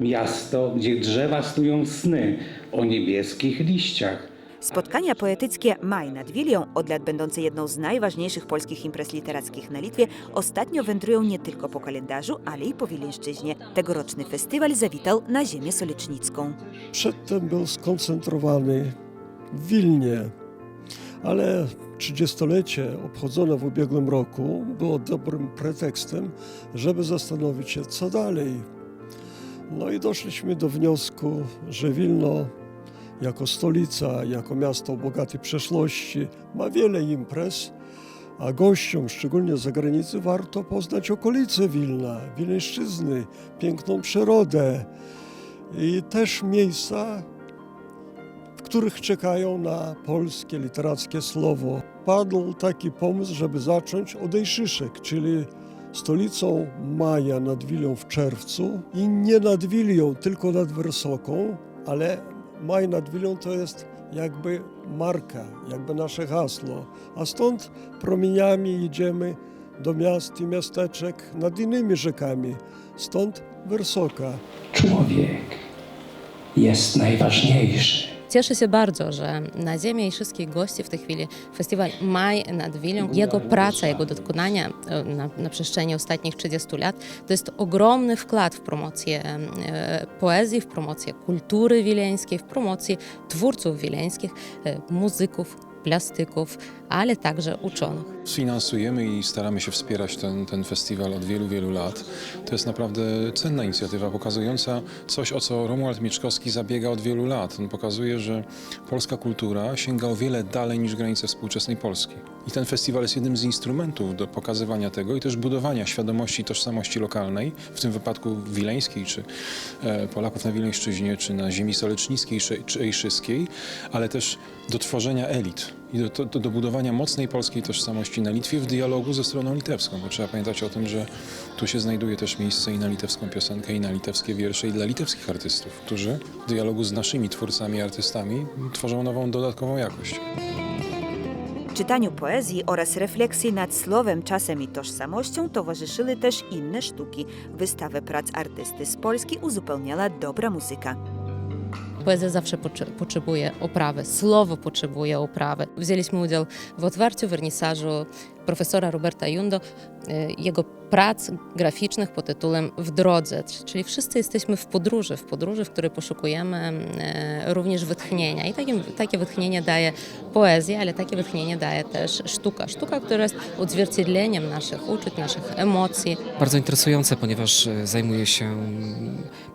Miasto, gdzie drzewa snują sny o niebieskich liściach. Spotkania poetyckie Maj nad Wilią, od lat będące jedną z najważniejszych polskich imprez literackich na Litwie, ostatnio wędrują nie tylko po kalendarzu, ale i po Wileńszczyźnie. Tegoroczny festiwal zawitał na ziemię solecznicką. Przedtem był skoncentrowany w Wilnie, ale 30-lecie obchodzone w ubiegłym roku było dobrym pretekstem, żeby zastanowić się, co dalej. No i doszliśmy do wniosku, że Wilno jako stolica, jako miasto o bogatej przeszłości ma wiele imprez, a gościom, szczególnie z zagranicy, warto poznać okolice Wilna, Wileńszczyzny, piękną przyrodę i też miejsca, w których czekają na polskie literackie słowo. Padł taki pomysł, żeby zacząć od Ejszyszek, czyli stolicą maja nad Wilią w czerwcu i nie nad Wilią, tylko nad Wersoką, ale maj nad Wilią to jest jakby marka, jakby nasze hasło. A stąd promieniami idziemy do miast i miasteczek nad innymi rzekami. Stąd Wersoka. Człowiek jest najważniejszy. Cieszę się bardzo, że na ziemię i wszystkich gości w tej chwili. Festiwal Maj nad Wilią, jego praca, jego dokonania e, na, na przestrzeni ostatnich 30 lat, to jest ogromny wkład w promocję e, poezji, w promocję kultury wileńskiej, w promocję twórców wileńskich, e, muzyków, plastyków, ale także uczonych. Finansujemy i staramy się wspierać ten, ten festiwal od wielu, wielu lat. To jest naprawdę cenna inicjatywa, pokazująca coś, o co Romuald Mieczkowski zabiega od wielu lat. On pokazuje, że polska kultura sięga o wiele dalej niż granice współczesnej Polski. I ten festiwal jest jednym z instrumentów do pokazywania tego i też budowania świadomości i tożsamości lokalnej, w tym wypadku wileńskiej, czy e, Polaków na Wileńszczyźnie, czy na ziemi solecznickiej, czy, czy ejszyskiej, ale też do tworzenia elit i do, do, do budowania mocnej polskiej tożsamości na Litwie w dialogu ze stroną litewską, bo trzeba pamiętać o tym, że tu się znajduje też miejsce i na litewską piosenkę, i na litewskie wiersze, i dla litewskich artystów, którzy w dialogu z naszymi twórcami artystami tworzą nową, dodatkową jakość. Czytaniu poezji oraz refleksji nad słowem, czasem i tożsamością towarzyszyły też inne sztuki. Wystawę prac artysty z Polski uzupełniała dobra muzyka. Poezja zawsze potrze- potrzebuje oprawy, słowo potrzebuje oprawy. Wzięliśmy udział w otwarciu wernisażu profesora Roberta Jundo, e, jego prac graficznych pod tytułem W drodze, czyli wszyscy jesteśmy w podróży, w podróży, w której poszukujemy e, również wytchnienia. I takie, takie wytchnienie daje poezja, ale takie wytchnienie daje też sztuka. Sztuka, która jest odzwierciedleniem naszych uczuć, naszych emocji. bardzo interesujące, ponieważ e, zajmuje się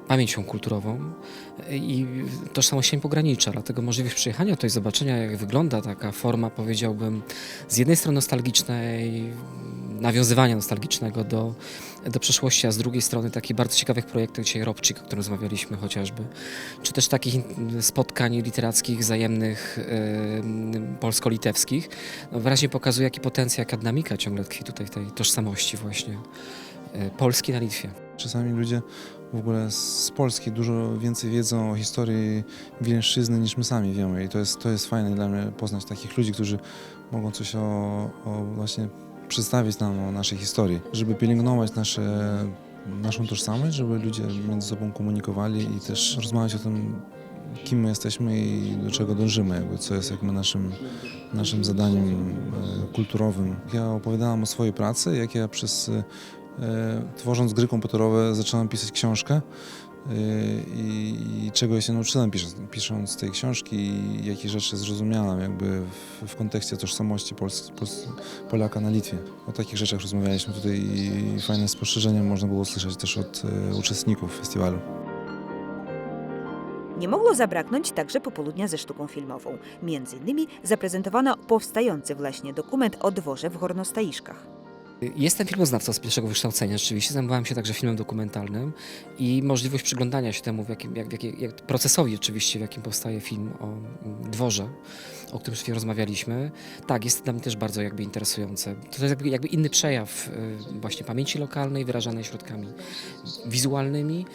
pamięcią kulturową i tożsamością pogranicza, dlatego możliwość przyjechania tutaj, zobaczenia jak wygląda taka forma, powiedziałbym, z jednej strony nostalgicznej, nawiązywania nostalgicznego do, do przeszłości, a z drugiej strony takich bardzo ciekawych projektów, dzisiaj Robczyk, o którym rozmawialiśmy chociażby, czy też takich spotkań literackich wzajemnych e, polsko-litewskich, no, wyraźnie pokazuje, jaki potencjał, jaka dynamika ciągle tkwi tutaj tej tożsamości właśnie e, Polski na Litwie. Czasami ludzie w ogóle z Polski dużo więcej wiedzą o historii Wileńszczyzny niż my sami wiemy i to jest, to jest fajne dla mnie poznać takich ludzi, którzy mogą coś o, o właśnie przedstawić nam o naszej historii, żeby pielęgnować nasze, naszą tożsamość, żeby ludzie między sobą komunikowali i też rozmawiać o tym, kim my jesteśmy i do czego dążymy, jakby, co jest jakby naszym, naszym zadaniem e, kulturowym. Ja opowiadałam o swojej pracy, jak ja przez tworząc gry komputerowe zacząłem pisać książkę e, i, i czego się nauczyłem pisząc, pisząc tej książki i jakie rzeczy zrozumiałem jakby w, w kontekście tożsamości Pols, Pols, Polaka na Litwie. O takich rzeczach rozmawialiśmy tutaj i fajne spostrzeżenia można było usłyszeć też od e, uczestników festiwalu. Nie mogło zabraknąć także popołudnia ze sztuką filmową. Między innymi zaprezentowano powstający właśnie dokument o dworze w Hornostajiszkach. Jestem filmoznawcą z pierwszego wykształcenia, rzeczywiście. Zajmowałem się także filmem dokumentalnym i możliwość przyglądania się temu, w jakim, jak, w jakie- jak, procesowi oczywiście, w jakim powstaje film o mm, dworze, o którym przed rozmawialiśmy. Tak, jest dla mnie też bardzo jakby interesujące. To jest jakby, jakby inny przejaw y, właśnie pamięci lokalnej, wyrażanej środkami wizualnymi.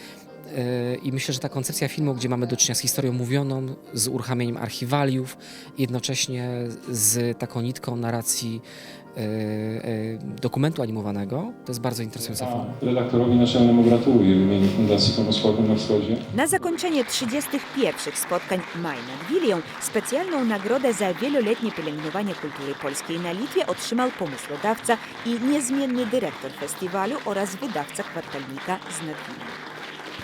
Y, I myślę, że ta koncepcja filmu, gdzie mamy do czynienia z historią mówioną, z uruchamianiem archiwaliów, jednocześnie z taką nitką narracji dokumentu animowanego. To jest bardzo interesująca forma. Redaktorowi naczelnemu gratuluję w imieniu Fundacji Pomoc na Wschodzie. Na zakończenie 31 spotkań Maj nad Wilią specjalną nagrodę za wieloletnie pielęgnowanie kultury polskiej na Litwie otrzymał pomysłodawca i niezmienny dyrektor festiwalu oraz wydawca kwartalnika z Nadwili.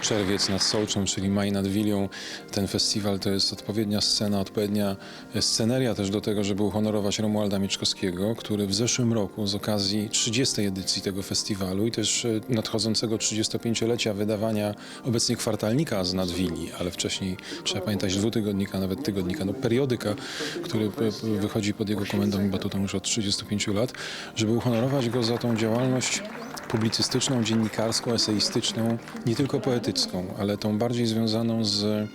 Czerwiec nad Sołczą, czyli maj nad Wilią. Ten festiwal to jest odpowiednia scena, odpowiednia sceneria też do tego, żeby uhonorować Romualda Mieczkowskiego, który w zeszłym roku z okazji 30. edycji tego festiwalu i też e, nadchodzącego 35-lecia wydawania obecnie kwartalnika z Nadwili, ale wcześniej trzeba pamiętać dwutygodnika, nawet tygodnika, no periodyka, który wychodzi pod jego komendą i batutą już od 35 lat, żeby uhonorować go za tą działalność publicystyczną, dziennikarską, eseistyczną, nie tylko poetycką, ale tą bardziej związaną z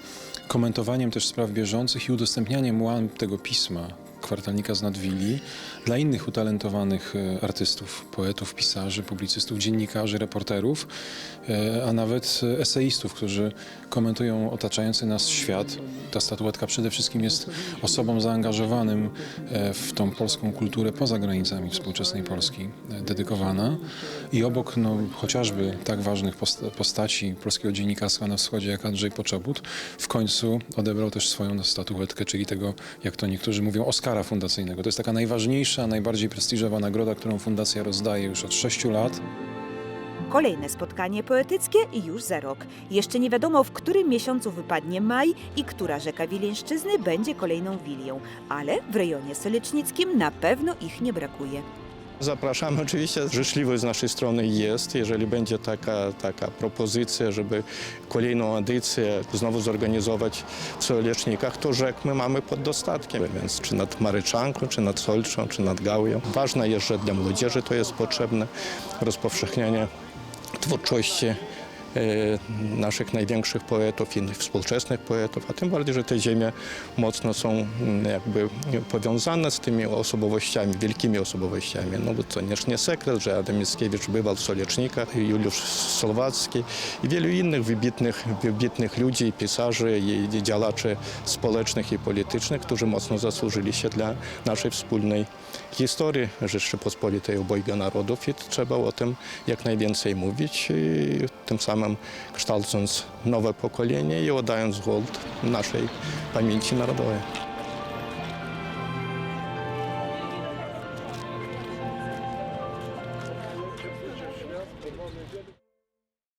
komentowaniem też spraw bieżących i udostępnianiem łam tego pisma, kwartalnika z Nadwili, dla innych utalentowanych e, artystów, poetów, pisarzy, publicystów, dziennikarzy, reporterów, e, a nawet e, eseistów, którzy komentują otaczający nas świat. Ta statuetka przede wszystkim jest osobom zaangażowanym w tą polską kulturę poza granicami współczesnej Polski dedykowana i obok no, chociażby tak ważnych posta- postaci polskiego dziennikarstwa na wschodzie jak Andrzej Poczobut w końcu odebrał też swoją statuetkę, czyli tego, jak to niektórzy mówią, Oscara fundacyjnego. To jest taka najważniejsza, najbardziej prestiżowa nagroda, którą fundacja rozdaje już od sześciu lat. Kolejne spotkanie poetyckie już za rok. Jeszcze nie wiadomo, w którym miesiącu wypadnie maj i która rzeka Wileńszczyzny będzie kolejną wilią, ale w rejonie solecznickim na pewno ich nie brakuje. Zapraszamy oczywiście, życzliwość z naszej strony jest. Jeżeli będzie taka, taka propozycja, żeby kolejną edycję znowu zorganizować w Solecznikach, to rzek my mamy pod dostatkiem, więc czy nad Maryczanką, czy nad Solczą, czy nad Gałją. Ważne jest, że dla młodzieży to jest potrzebne, rozpowszechnianie twórczości naszych największych poetów, innych współczesnych poetów, a tym bardziej, że te ziemie mocno są mm, jakby powiązane z tymi osobowościami, wielkimi osobowościami. No bo to nie sekret, że Adam Mickiewicz bywał w Solecznikach, Juliusz Słowacki i wielu innych wybitnych, wybitnych ludzi, pisarzy i działaczy społecznych i politycznych, którzy mocno zasłużyli się dla naszej wspólnej historii Rzeczypospolitej obojga narodów i trzeba o tym jak najwięcej mówić i tym samym kształcąc nowe pokolenie i oddając hołd naszej pamięci narodowej.